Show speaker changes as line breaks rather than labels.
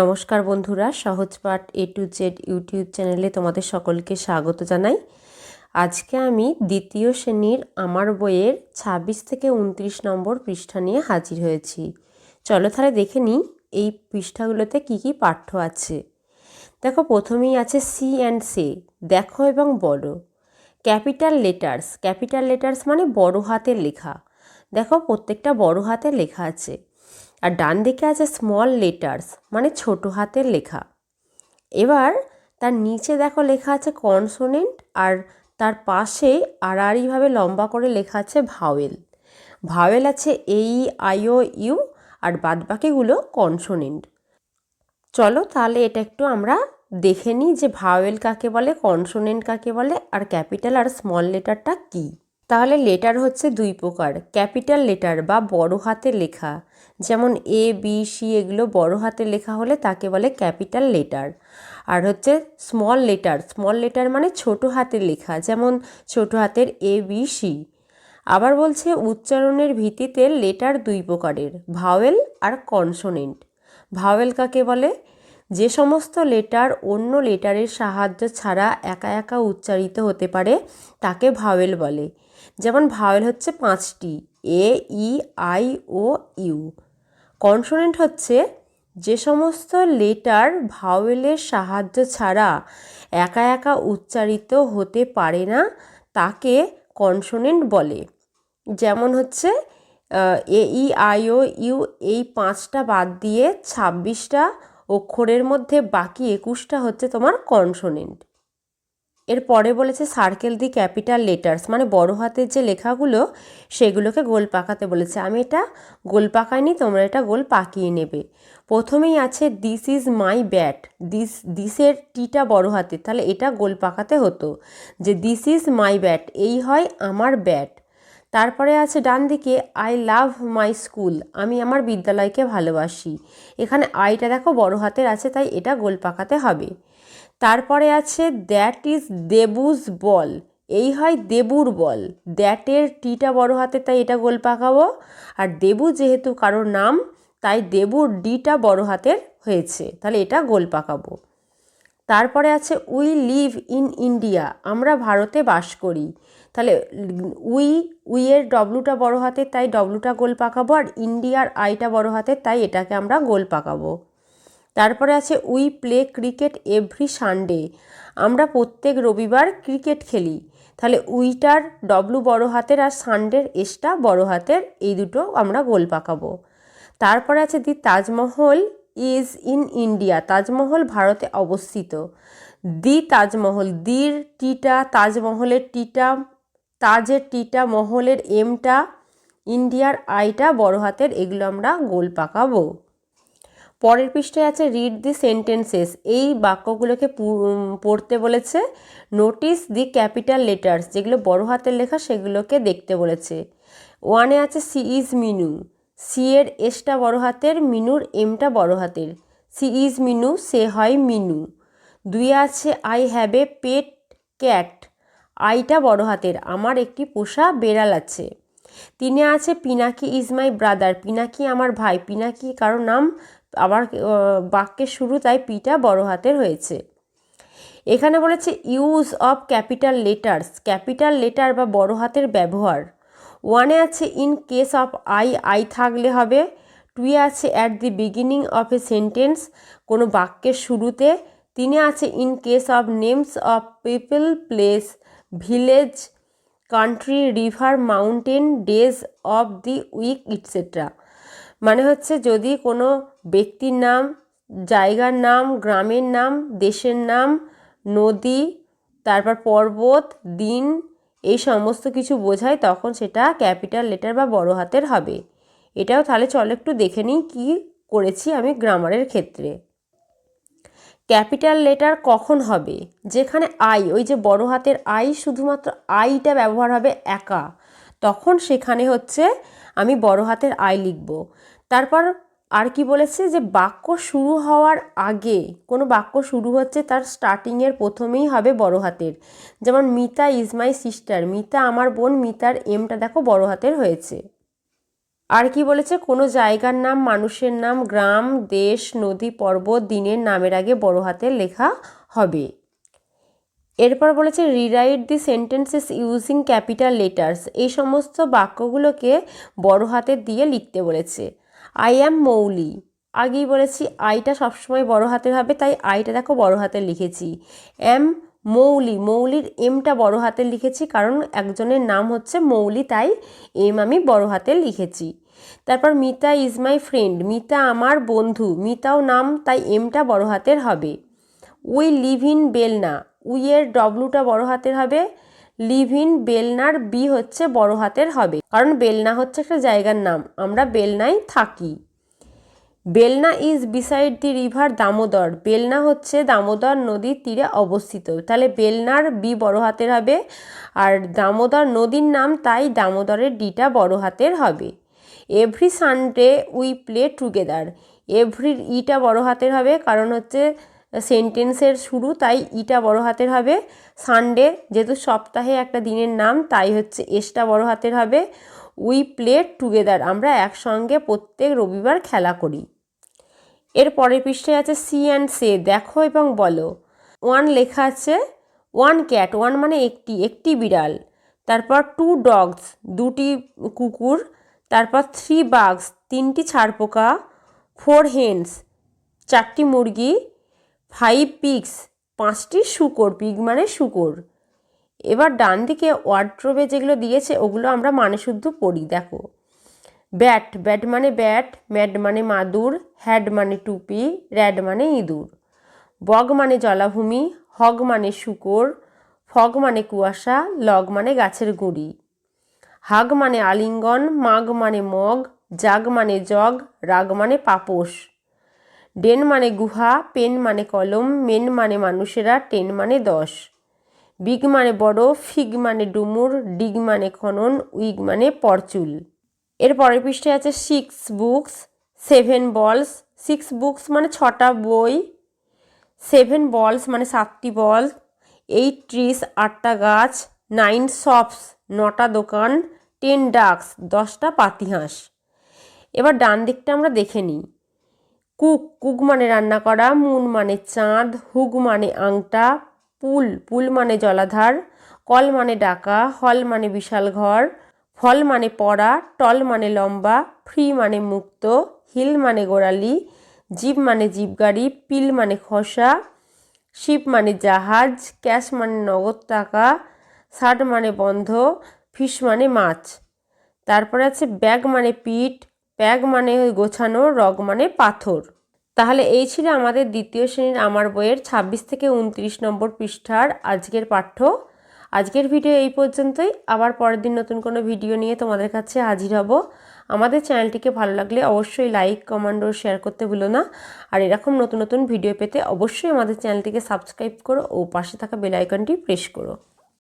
নমস্কার বন্ধুরা Sahajpath A to Z YouTube চ্যানেলে তোমাদের সকলকে স্বাগত জানাই। আজকে আমি দ্বিতীয় শ্রেণির আমার বইয়ের ২৬ থেকে উনত্রিশ নম্বর পৃষ্ঠা নিয়ে হাজির হয়েছি। চলো তাহলে দেখে নিই এই পৃষ্ঠাগুলোতে কি কি পাঠ্য আছে। দেখো, প্রথমেই আছে সি অ্যান্ড সে দেখো এবং বলো। ক্যাপিটাল লেটার্স ক্যাপিটাল লেটার্স মানে বড় হাতের লেখা। দেখো, প্রত্যেকটা বড় হাতের লেখা আছে। আর ডান দিকে আছে স্মল লেটার্স মানে ছোট হাতের লেখা। এবার তার নিচে দেখো লেখা আছে কনসোনেন্ট আর তার পাশে আড়াআড়িভাবে লম্বা করে লেখা আছে ভাওয়েল ভাওয়েল আছে এই আইও ইউ আর বাদবাকিগুলো কনসোনেন্ট চলো তাহলে এটা একটু আমরা দেখে নিই যে ভাওয়েল কাকে বলে কনসোনেন্ট কাকে বলে আর ক্যাপিটাল আর স্মল লেটারটা কী। তাহলে লেটার হচ্ছে দুই প্রকার ক্যাপিটাল লেটার বা বড় হাতে লেখা। যেমন এ বি সি এগুলো বড় হাতে লেখা হলে তাকে বলে ক্যাপিটাল লেটার আর হচ্ছে স্মল লেটার স্মল লেটার মানে ছোট হাতের লেখা, যেমন ছোট হাতের এ বি সি আবার বলছে উচ্চারণের ভিত্তিতে লেটার দুই প্রকারের ভাওয়েল আর কনসোনেন্ট ভাওয়েল কাকে বলে? যে সমস্ত লেটার অন্য লেটারের সাহায্য ছাড়া একা একা উচ্চারিত হতে পারে, তাকে ভাওয়েল বলে। যেমন ভাওয়েল হচ্ছে পাঁচটি, A, E, I, O, U. Consonant হচ্ছে, যে সমস্ত লেটার ভাওয়েলের সাহায্য ছাড়া একা একা উচ্চারিত হতে পারে না, তাকে কনসোনেন্ট বলে। যেমন হচ্ছে এ, ই, আই, ও, ইউ, এই পাঁচটা বাদ দিয়ে ছাব্বিশটা অক্ষরের মধ্যে বাকি একুশটা হচ্ছে তোমার কনসোনেন্ট। এর পরে বলেছে সার্কেল দি ক্যাপিটাল লেটার্স মানে বড় হাতের যে লেখাগুলো সেগুলোকে গোল পাকাতে বলেছে। আমি এটা গোল পাকাইনি, তোমরা এটা গোল পাকিয়ে নেবে। প্রথমেই আছে this is my bat this দিসের টিটা বড় হাতের, তাহলে এটা গোল পাকাতে হতো যে দিস ইজ মাই ব্যাট এই হয় আমার ব্যাট তারপরে আছে ডান দিকে আই লাভ মাই স্কুল আমি আমার বিদ্যালয়কে ভালোবাসি। এখানে আইটা দেখো বড় হাতের আছে, তাই এটা গোল পাকাতে হবে। তারপরে আছে দ্যাট ইজ দেবুজ বল এই হয় দেবুর বল দ্যাটের টিটা বড় হাতে, তাই এটা গোল পাকাবো। আর দেবু যেহেতু কারোর নাম, তাই দেবুর ডিটা বড় হাতের হয়েছে, তাহলে এটা গোল পাকাবো। তারপরে আছে উই লিভ ইন ইন্ডিয়া, আমরা ভারতে বাস করি। তাহলে উই উইয়ের ডব্লুটা বড় হাতে তাই ডব্লুটা গোল পাকাবো, আর ইন্ডিয়ার আইটা বড় হাতে তাই এটাকে আমরা গোল পাকাবো। তারপরে আছে we play cricket every Sunday, আমরা প্রত্যেক রবিবার ক্রিকেট খেলি। তাহলে উইটার ডব্লু বড় হাতের আর সানডের এসটা বড় হাতের, এই দুটো আমরা গোল পাকাবো। তারপরে আছে the Taj Mahal is in India, Taj Mahal ভারতে অবস্থিত। দি তাজমহল, দির টিটা তাজমহলের টিটা, তাজের টিটা মহলের এমটা, ইন্ডিয়ার আইটা বড় হাতের, এগুলো আমরা গোল পাকাবো। পরের পৃষ্ঠায় আছে, রিড দি সেন্টেন্সেস এই বাক্যগুলোকে পড়তে বলেছে। নোটিস দি ক্যাপিটাল লেটার্স যেগুলো বড় হাতের লেখা, সেগুলোকে দেখতে বলেছে। ওয়ানে আছে, সি ইজ মিনু সি এর এসটা বড় হাতের, মিনুর এমটা বড় হাতের। সি ইজ মিনু, সে হয় মিনু। দুই আছে, I have a pet cat. আইটা বড় হাতের, আমার একটি পোষা বেড়াল আছে। তিনে আছে, Pinaki is my brother. Pinaki আমার ভাই, পিনাকি কারও নাম, আবার বাক্যের শুরু তাই পিটা বড় হাতের হয়েছে। এখানে বলেছে, use of capital letters. Capital letter বা বড় হাতের ব্যবহার। ওয়ানে আছে, in case of I I থাকলে হবে। টুয়ে আছে, at the beginning of a sentence. কোনো বাক্যের শুরুতে তিনে আছে, in case of names of people place village country river mountain days of the week etcetera মানে হচ্ছে যদি কোনো ব্যক্তির নাম, জায়গার নাম, গ্রামের নাম, দেশের নাম, নদী, তারপর পর্বত, দিন এই সমস্ত কিছু বোঝায় তখন সেটা ক্যাপিটাল লেটার বা বড় হাতের হবে। এটাও তাহলে চলো একটু দেখে নিই কী করেছি আমি গ্রামারের ক্ষেত্রে। ক্যাপিটাল লেটার কখন হবে? যেখানে আই, ওই যে বড় হাতের আই শুধুমাত্র আইটা ব্যবহার হবে একা। তখন সেখানে হচ্ছে আমি বড় হাতের আই লিখব। তারপর আর কি বলেছে যে বাক্য শুরু হওয়ার আগে, কোনো বাক্য শুরু হচ্ছে তার স্টার্টিংয়ের প্রথমেই হবে বড় হাতের। যেমন, Mita is my sister Mita আমার বোন, মিতার এমটা দেখো বড় হাতের হয়েছে। আর কি বলেছে? কোনো জায়গার নাম, মানুষের নাম, গ্রাম, দেশ, নদী, পর্বত, দিনের নামের আগে বড় হাতের লেখা হবে। এরপর বলেছে rewrite the sentences using capital letters এই সমস্ত বাক্যগুলোকে বড় হাতের দিয়ে লিখতে বলেছে। আই অ্যাম মৌলি আগেই বলেছি আইটা সবসময় বড় হাতের হবে, তাই আইটা দেখো বড় হাতে লিখেছি। এম মৌলি মৌলির এমটা বড় হাতের লিখেছি, কারণ একজনের নাম হচ্ছে মৌলি, তাই এম আমি বড় হাতের লিখেছি। তারপর Mita is my friend Mita আমার বন্ধু। মিতাও নাম, তাই এমটা বড় হাতের হবে। উই লিভ ইন বেলনা উইয়ের ডব্লুটা বড় হাতের হবে। লিভ ইন বেলনার বি হচ্ছে বড় হাতের হবে। কারণ বেলনা হচ্ছে একটা জায়গার নাম, আমরা বেলনায় থাকি। Belna is beside the river Damodar. Belna হচ্ছে দামোদর নদীর তীরে অবস্থিত। তাহলে বেলনার বি বড় হাতের হবে, আর দামোদর নদীর নাম তাই দামোদরের ডিটা বড় হাতের হবে। Every Sunday we play together. এভরির ইটা বড় হাতের হবে, কারণ হচ্ছে সেন্টেন্সের শুরু, তাই ইটা বড় হাতের হবে। সানডে, যেহেতু সপ্তাহে একটা দিনের নাম, তাই হচ্ছে এসটা বড় হাতের হবে। উই প্লে টুগেদার, আমরা একসঙ্গে প্রত্যেক রবিবার খেলা করি। এর পরের পৃষ্ঠায় আছে সি অ্যান্ড সে, দেখো এবং বলো। ওয়ান লেখা আছে, ওয়ান ক্যাট, ওয়ান মানে একটি একটি বিড়াল। তারপর টু ডগস, দুটি কুকুর। তারপর থ্রি বাগস, তিনটি ছাড়পোকা। ফোর হেন্স, চারটি মুরগি। ফাইভ পিগস পাঁচটি শুকর, পিগ মানে শুকর। এবার ডান দিকে ওয়ার্ড্রোবে যেগুলো দিয়েছে, ওগুলো আমরা মানে শুদ্ধ পড়ি, দেখো। ব্যাট ব্যাট মানে ব্যাট ম্যাড মানে মাদুর, হ্যাড মানে টুপি, র্যাড মানে ইঁদুর। বগ মানে জলাভূমি, হগ মানে শুকর, ফগ মানে কুয়াশা, লগ মানে গাছের গুঁড়ি। হাগ মানে আলিঙ্গন, মাগ মানে মগ, জাগ মানে জগ, রাগ মানে পাপোশ। ডেন মানে গুহা, পেন মানে কলম, মেন মানে মানুষেরা, টেন মানে দশ। বিগ মানে বড়, ফিগ মানে ডুমুর, ডিগ মানে খনন, উইগ মানে পরচুল। এর পরের পৃষ্ঠায় আছে six books, seven balls. Six books মানে ছটা বই, সেভেন বলস মানে সাতটি বল, এইট ট্রিস, আটটা গাছ, নাইন শপস, নটা দোকান, টেন ডাক্স দশটা পাতিহাঁস। এবার ডান দিকটা আমরা দেখে নিই। কুক কুক মানে রান্না করা, মুন মানে চাঁদ, হুগ মানে আংটা, পুল পুল মানে জলাধার, কল মানে ডাকা, হল মানে বিশাল ঘর, ফল মানে পড়া, টল মানে লম্বা, ফ্রি মানে মুক্ত, হিল মানে গোড়ালি জিপ মানে জিপ গাড়ি পিল মানে খসা, শিপ মানে জাহাজ, ক্যাশ মানে নগদ টাকা শার্ট মানে বন্ধ, ফিশ মানে মাছ। তারপরে আছে ব্যাগ মানে পিঠ প্যাগ মানে গোছানো, রগ মানে পাথর। তাহলে এই ছিল আমাদের দ্বিতীয় শ্রেণির আমার বইয়ের ২৬ থেকে উনত্রিশ নম্বর পৃষ্ঠার আজকের পাঠ্য। আজকের ভিডিও এই পর্যন্তই। আবার পরের দিন নতুন কোনো ভিডিও নিয়ে তোমাদের কাছে হাজির হব। আমাদের চ্যানেলটিকে ভালো লাগলে অবশ্যই লাইক, কমেন্ট ও শেয়ার করতে ভুলো না। আর এরকম নতুন নতুন ভিডিও পেতে অবশ্যই আমাদের চ্যানেলটিকে সাবস্ক্রাইব করো ও পাশে থাকা বেল আইকনটি প্রেস করো।